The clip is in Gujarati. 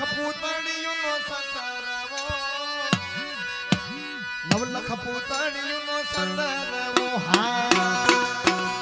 નવલખ પૂતળીઓનો સતરવો નવલખ પૂતળીઓનો સતરવો હા.